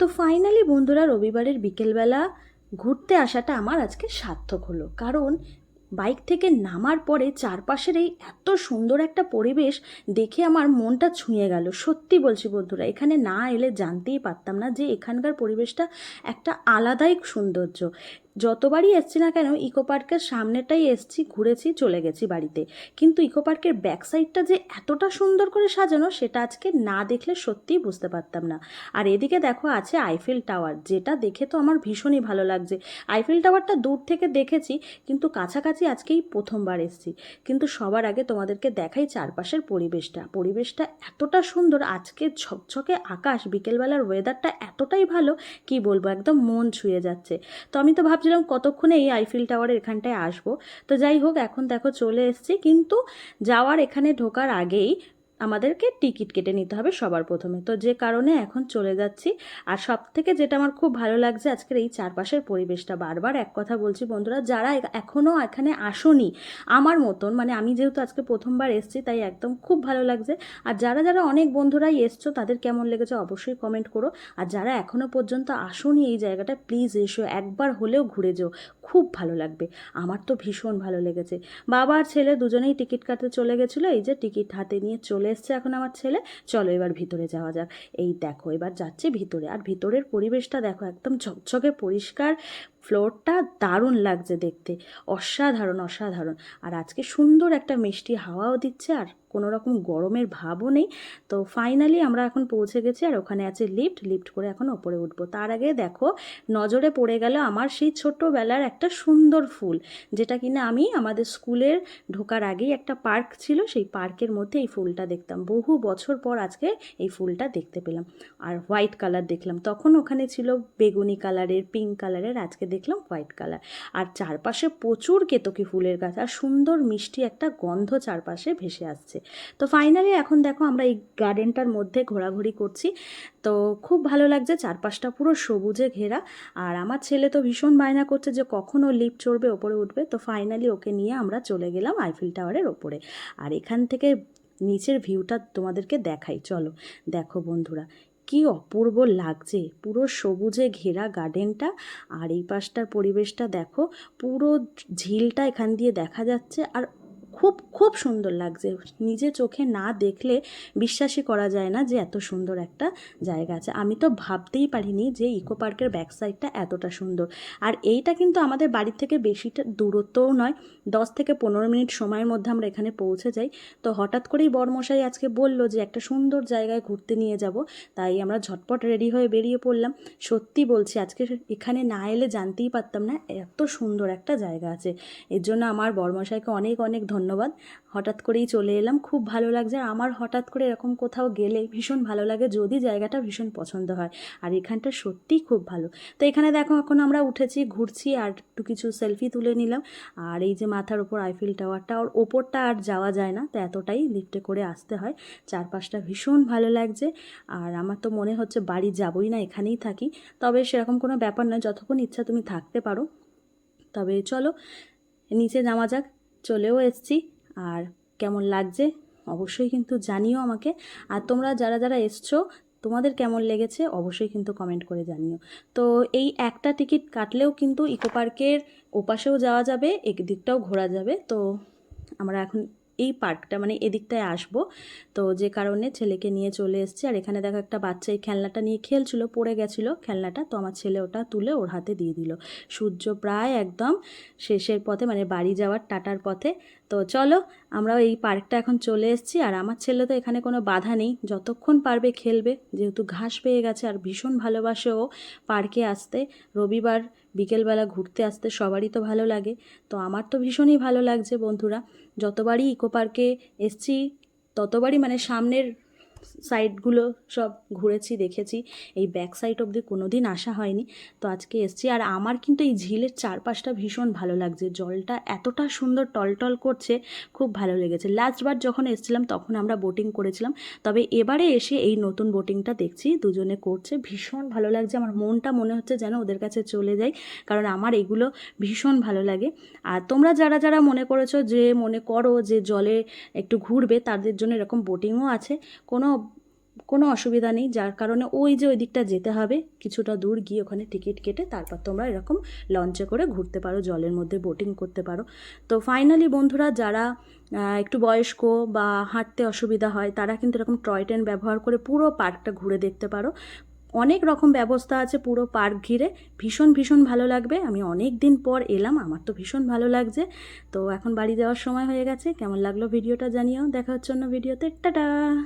তো ফাইনালি বন্ধুরা রবিবারের বিকেলবেলা ঘুরতে আসাটা আমার আজকে সার্থক হলো। কারণ বাইক থেকে নামার পরে চারপাশের এই এত সুন্দর একটা পরিবেশ দেখে আমার মনটা ছুঁয়ে গেল। সত্যি বলছি বন্ধুরা, এখানে না এলে জানতেই পারতাম না যে এখানকার পরিবেশটা একটা আলাদাই সৌন্দর্য। যতবারই এসছি না কেন, ইকো পার্কের সামনেটাই এসছি, ঘুরেছি, চলে গেছি বাড়িতে। কিন্তু ইকো পার্কের ব্যাক সাইডটা যে এতটা সুন্দর করে সাজানো, সেটা আজকে না দেখলে সত্যিই বুঝতে পারতাম না। আর এদিকে দেখো, আছে আইফেল টাওয়ার যেটা দেখে তো আমার ভীষণই ভালো লাগছে। আইফেল টাওয়ারটা দূর থেকে দেখেছি, কিন্তু কাছাকাছি আজকেই প্রথমবার এসছি। কিন্তু সবার আগে তোমাদেরকে দেখাই চারপাশের পরিবেশটা। পরিবেশটা এতটা সুন্দর, আজকে ঝকঝকে আকাশ, বিকেলবেলার ওয়েদারটা এতটাই ভালো, কি বলব, একদম মন ছুঁয়ে যাচ্ছে। তো আমি তো ভাবছিলাম কতক্ষণে এই আইফিল টাওয়ারের এখানটায় আসব। তো যাই হোক, এখন দেখো চলে এসছি। কিন্তু যাওয়ার এখানে ঢোকার আগেই আমাদেরকে টিকিট কেটে নিতে হবে সবার প্রথমে। তো যে কারণে এখন চলে যাচ্ছি। আর সব থেকে যেটা আমার খুব ভালো লাগছে আজকের এই চারপাশের পরিবেশটা বারবার। এক কথা বলছি বন্ধুরা, যারা এখনও এখানে আসোনি, আমার মতন মানে আমি যেহেতু আজকে প্রথমবার এসেছি, তাই একদম খুব ভালো লাগছে। আর যারা যারা অনেক বন্ধুরাই এসছো, তাদের কেমন লেগেছে অবশ্যই কমেন্ট করো। আর যারা এখনও পর্যন্ত আসোনি এই জায়গাটা প্লিজ এসো, একবার হলেও ঘুরে যেও। খুব ভালো লাগবে। আমার তো ভীষণ ভালো লেগেছে। বাবা আর ছেলে দুজনেই টিকিট কাটতে চলে গেছিল, এই যে টিকিট হাতে নিয়ে চলে এসছে এখন আমার ছেলে। চলো এবার ভিতরে যাওয়া যাক। এই দেখো, এবার যাচ্ছে ভিতরে। আর ভিতরের পরিবেশটা দেখো, একদম ঝকঝকে পরিষ্কার। ফ্লোরটা দারুণ লাগছে দেখতে। অসাধারণ অসাধারণ। আর আজকে সুন্দর একটা মিষ্টি হাওয়াও দিচ্ছে আর কোনো রকম গরমের ভাবও নেই। তো ফাইনালি আমরা এখন পৌঁছে গেছি আর ওখানে আছে লিফট লিফট করে এখন ওপরে উঠবো। তার আগে দেখো, নজরে পড়ে গেল আমার সেই ছোট্টবেলার একটা সুন্দর ফুল, যেটা কিনা আমি আমাদের স্কুলের ঢোকার আগেই একটা পার্ক ছিল, সেই পার্কের মধ্যে এই ফুলটা দেখতাম। বহু বছর পর আজকে এই ফুলটা দেখতে পেলাম। আর হোয়াইট কালার দেখলাম। তখন ওখানে ছিল বেগুনি কালারের পিঙ্ক কালারের আজকে দেখলাম হোয়াইট কালার। আর চারপাশে প্রচুর কেতকি ফুলের গাছ আর সুন্দর মিষ্টি একটা গন্ধ চারপাশে ভেসে আসছে। তো ফাইনালি এখন দেখো আমরা এই গার্ডেনটার মধ্যে ঘোরাঘুরি করছি। তো খুব ভালো লাগছে চারপাশটা পুরো সবুজে ঘেরা। আর আমার ছেলে তো ভীষণ বায়না করছে যে কখন ও লিফট চড়বে, ওপরে উঠবে। তো ফাইনালি ওকে নিয়ে আমরা চলে গেলাম আইফিল টাওয়ারের ওপরে। আর এখান থেকে নিচের ভিউটা তোমাদেরকে দেখাই। চলো, দেখো বন্ধুরা কি অপূর্ব লাগছে। পুরো সবুজে ঘেরা গার্ডেনটা আর এই পাশটার পরিবেশটা দেখো, পুরো ঝিলটা এখান দিয়ে দেখা যাচ্ছে আর খুব খুব সুন্দর লাগছে। নিজে চোখে না দেখলে বিশ্বাসই করা যায় না যে এত সুন্দর একটা জায়গা আছে। আমি তো ভাবতেই পারিনি যে ইকো পার্কের ব্যাক সাইডটা এতটা সুন্দর। আর এইটা কিন্তু আমাদের বাড়ির থেকে বেশিটা দূরত্বও নয়। দশ থেকে পনেরো মিনিট সময়ের মধ্যে আমরা এখানে পৌঁছে যাই। তো হঠাৎ করেই বরমশাই আজকে বলল যে একটা সুন্দর জায়গায় ঘুরতে নিয়ে যাব। তাই আমরা ঝটপট রেডি হয়ে বেরিয়ে পড়লাম। সত্যি বলছি, আজকে এখানে না এলে জানতেই পারতাম না এত সুন্দর একটা জায়গা আছে। এর জন্য আমার বরমশাইকে অনেক অনেক ধন্যবাদ। হঠাৎ করেই চলে এলাম। খুব ভালো লাগছে। আর আমার হঠাৎ করে এরকম কোথাও গেলে ভীষণ ভালো লাগে যদি জায়গাটা ভীষণ পছন্দ হয়। আর এখানটা সত্যিই খুব ভালো। তো এখানে দেখো, এখন আমরা উঠেছি, ঘুরছি আর একটু কিছু সেলফি তুলে নিলাম। আর এই যে মাথার ওপর আইফিল টাওয়ারটা ওর ওপরটা আর যাওয়া যায় না। তো এতটাই লিফটে করে আসতে হয়। চারপাশটা ভীষণ ভালো লাগছে। আর আমার তো মনে হচ্ছে বাড়ি যাবই না, এখানেই থাকি। তবে সেরকম কোনো ব্যাপার নয়। যতক্ষণ ইচ্ছা তুমি থাকতে পারো। তবে চলো, নিচে নামা যাক। চলেও এসছি। আর কেমন লাগছে অবশ্যই কিন্তু জানিও আমাকে। আর তোমরা যারা যারা এসছো, তোমাদের কেমন লেগেছে অবশ্যই কিন্তু কমেন্ট করে জানিও। তো এই একটা টিকিট কাটলেও কিন্তু ইকো পার্কের ওপাশেও যাওয়া যাবে একদিকটাও ঘোরা যাবে। তো আমরা এখন এই পার্কটা মানে এদিকটায় আসব। তো যে কারণে ছেলেকে নিয়ে চলে এসছে। আর এখানে দেখো একটা বাচ্চা এই খেলনাটা নিয়ে খেলছিল, পড়ে গেছিল খেলনাটা। তো আমার ছেলে ওটা তুলে ওর হাতে দিয়ে দিল। সূর্য প্রায় একদম শেষের পথে মানে বাড়ি যাওয়ার টাটার পথে। তো চলো আমরাও এই পার্কটা এখন চলে এসেছি আর আমার ছেলে তো এখানে কোনো বাধা নেই। যতক্ষণ পারবে খেলবে। যেহেতু ঘাস পেয়ে গেছে আর ভীষণ ভালোবাসে ও পার্কে আসতে। রবিবার বিকেলবেলা ঘুরতে আসতে সবারই তো ভালো লাগে। তো আমার তো ভীষণই ভালো লাগছে বন্ধুরা। যতবারই ইকো পার্কে এসছি, ততবারই মানে সামনের সাইডগুলো সব ঘুরেছি, দেখেছি। এই ব্যাক সাইড অবধি কোনো দিন আসা হয়নি। তো আজকে এসছি। আর আমার কিন্তু এই ঝিলের চারপাশটা ভীষণ ভালো লাগছে। জলটা এতটা সুন্দর টলটল করছে, খুব ভালো লেগেছে। লাস্টবার যখন এসছিলাম, তখন আমরা বোটিং করেছিলাম। তবে এবারে এসে এই নতুন বোটিংটা দেখছি। দুজনে করছে। ভীষণ ভালো লাগছে। আমার মনটা মনে হচ্ছে যেন ওদের কাছে চলে যাই কারণ আমার এগুলো ভীষণ ভালো লাগে। আর তোমরা যারা যারা মনে করেছ যে, মনে করো যে জলে একটু ঘুরবে, তাদের জন্য এরকম বোটিংও আছে। কোনো কোনো অসুবিধা নেই। যার কারণে ওই যে ওই দিকটা যেতে হবে, কিছুটা দূর গিয়ে ওখানে টিকিট কেটে তারপর তোমরা এরকম লঞ্চে করে ঘুরতে পারো, জলের মধ্যে বোটিং করতে পারো। তো ফাইনালি বন্ধুরা, যারা একটু বয়স্ক বা হাঁটতে অসুবিধা হয়, তারা কিন্তু এরকম টয় ট্রেন ব্যবহার করে পুরো পার্কটা ঘুরে দেখতে পারো। অনেক রকম ব্যবস্থা আছে পুরো পার্ক ঘিরে। ভীষণ ভীষণ ভালো লাগবে। আমি অনেক দিন পর এলাম, আমার তো ভীষণ ভালো লাগছে। তো এখন বাড়ি যাওয়ার সময় হয়ে গেছে। কেমন লাগল ভিডিওটা জানিও। দেখা হচ্ছে অন্য ভিডিওতে। টাটা!